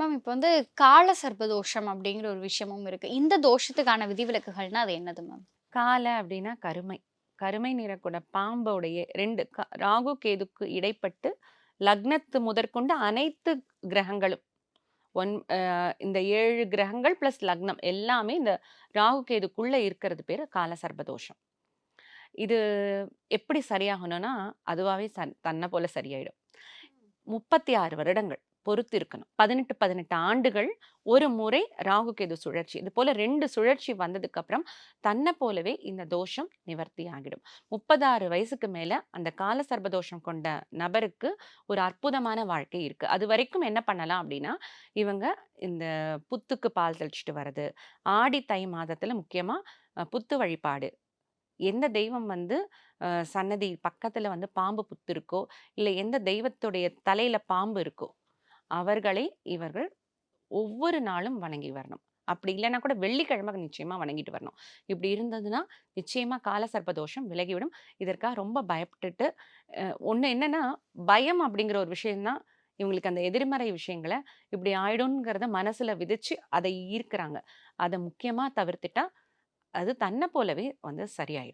Ma'am இப்போ வந்து கால சர்ப்பதோஷம் அப்படிங்கிற ஒரு விஷயமும் இருக்கு. இந்த தோஷத்துக்கான விதிவிலக்குகள்னா அது என்னது மேம்? கால அப்படின்னா கருமை. கருமை நிறக்கூட பாம்போடைய ரெண்டு ராகு கேதுக்கு இடைப்பட்டு லக்னத்து முதற்கொண்டு அனைத்து கிரகங்களும் ஒன் இந்த ஏழு கிரகங்கள் பிளஸ் லக்னம் எல்லாமே இந்த ராகு கேதுக்குள்ள இருக்கிறது பேர் கால சர்பதோஷம் இது எப்படி சரியாகணும்னா அதுவாகவே சன் தன்னை போல சரியாயிடும். முப்பத்தி ஆறு வருடங்கள். பொறுத்து இருக்கணும். பதினெட்டு பதினெட்டு ஆண்டுகள் ஒரு முறை ராகு கேது சுழற்சி. இது போல ரெண்டு சுழற்சி வந்ததுக்கு அப்புறம் தன்னை போலவே இந்த தோஷம் நிவர்த்தி ஆகிடும். முப்பதாறு வயசுக்கு மேல அந்த கால சர்பதோஷம் கொண்ட நபருக்கு ஒரு அற்புதமான வாழ்க்கை இருக்கு. அது வரைக்கும் என்ன பண்ணலாம் அப்படின்னா இவங்க இந்த புத்துக்கு பால் தெளிச்சிட்டு வர்றது ஆடி தை மாதத்துல முக்கியமா புத்து வழிபாடு. எந்த தெய்வம் வந்து சன்னதி பக்கத்துல வந்து பாம்பு புத்து இருக்கோ இல்லை எந்த தெய்வத்துடைய தலையில பாம்பு இருக்கோ அவர்களை இவர்கள் ஒவ்வொரு நாளும் வணங்கி வரணும். அப்படி இல்லைன்னா கூட வெள்ளிக்கிழமை நிச்சயமா வணங்கிட்டு வரணும். இப்படி இருந்ததுன்னா நிச்சயமா கால சர்ப்பதோஷம் விலகிவிடும். இதற்காக ரொம்ப பயப்பட்டுட்டு ஒன்று என்னன்னா பயம் அப்படிங்கிற ஒரு விஷயம்தான் இவங்களுக்கு அந்த எதிர்மறை விஷயங்களை இப்படி ஆயிடும்ங்கிறத மனசுல விதைச்சு அதை ஈர்க்கிறாங்க. அதை முக்கியமா தவிர்த்துட்டா அது தன்னை போலவே வந்து சரியாயிடும்.